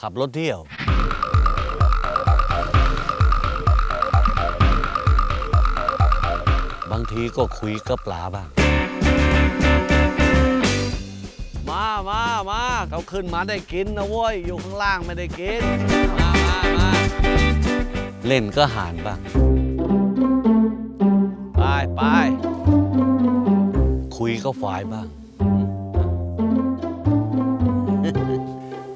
ขับรถเที่ยว บางทีก็คุยกับปลาบ้าง มามามาเขาขึ้นมาได้กินนะเว้ย อยู่ข้างล่างไม่ได้กิน มามามาเล่นก็หานบ้าง ไปไปคุยก็ฝ่ายบ้าง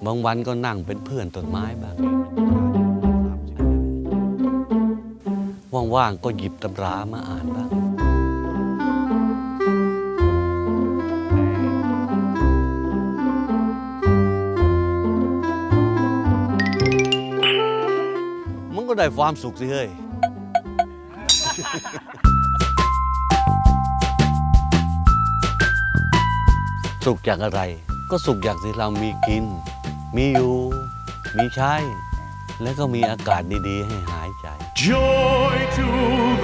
บางวันก็นั่งเป็นเพื่อนต้นไม้บ้างว่างๆก็หยิบตำรามาอ่านบ้างมันก็ได้ความสุขสิเฮ้ยสุขจากอะไร ก็สุขจากที่เรามีกิน มีอยู่ มีใช้ และก็มีอากาศดีๆ ให้หายใจ Joy to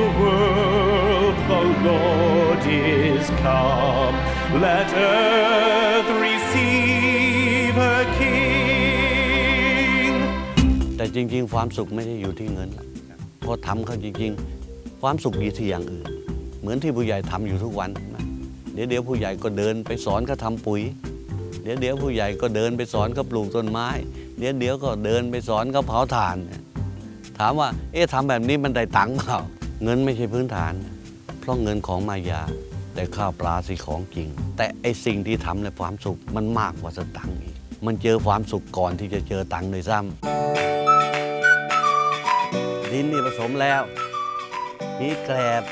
the world, the Lord is come. Let earth receive her King. แต่จริงๆ ความสุขไม่ได้อยู่ที่เงินหรอกพอทำเขาจริงๆ ความสุขอยู่ที่อย่างอื่น เหมือนที่ผู้ใหญ่ทำอยู่ทุกวันเห็นไหมเดี๋ยวเดี๋ยวผู้ใหญ่ก็เดินไปสอนเขาทำปุ๋ย เดี๋ยวเดี๋ยวผู้ใหญ่ก็เดินไปสอนเขาปลูกต้นไม้ เดี๋ยวเดี๋ยวก็เดินไปสอนเขาเผาถ่าน ถามว่า เอ๊ะทำแบบนี้มันได้ตังค์เปล่า เงินไม่ใช่พื้นฐาน เพราะเงินของมายา แต่ข้าวปลาสิของจริง แต่ไอสิ่งที่ทำในความสุขมันมากกว่าสตังค์อีก มันเจอความสุขก่อนที่จะเจอตังค์เลยซ้ำดินนี่ผสมแล้ว มีแกลบ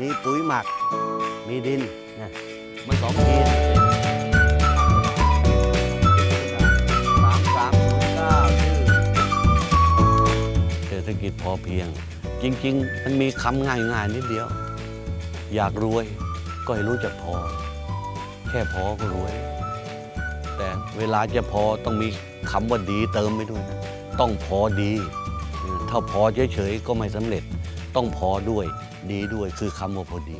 มีปุ๋ยหมัก มีดินนะมันสองขี กิจพอเพียง จริง ๆ มันมีคำง่ายๆนิดเดียว อยากรวยก็ให้รู้จักพอ แค่พอก็รวย แต่เวลาจะพอต้องมีคำว่าดีเติมไปด้วยนะต้องพอดี ถ้าพอเฉยๆก็ไม่สำเร็จ ต้องพอด้วยดีด้วยคือคำว่าพอดี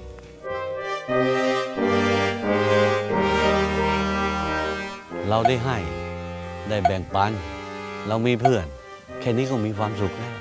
เราได้ให้ ได้แบ่งปัน เรามีเพื่อน แค่นี้ก็มีความสุขแล้ว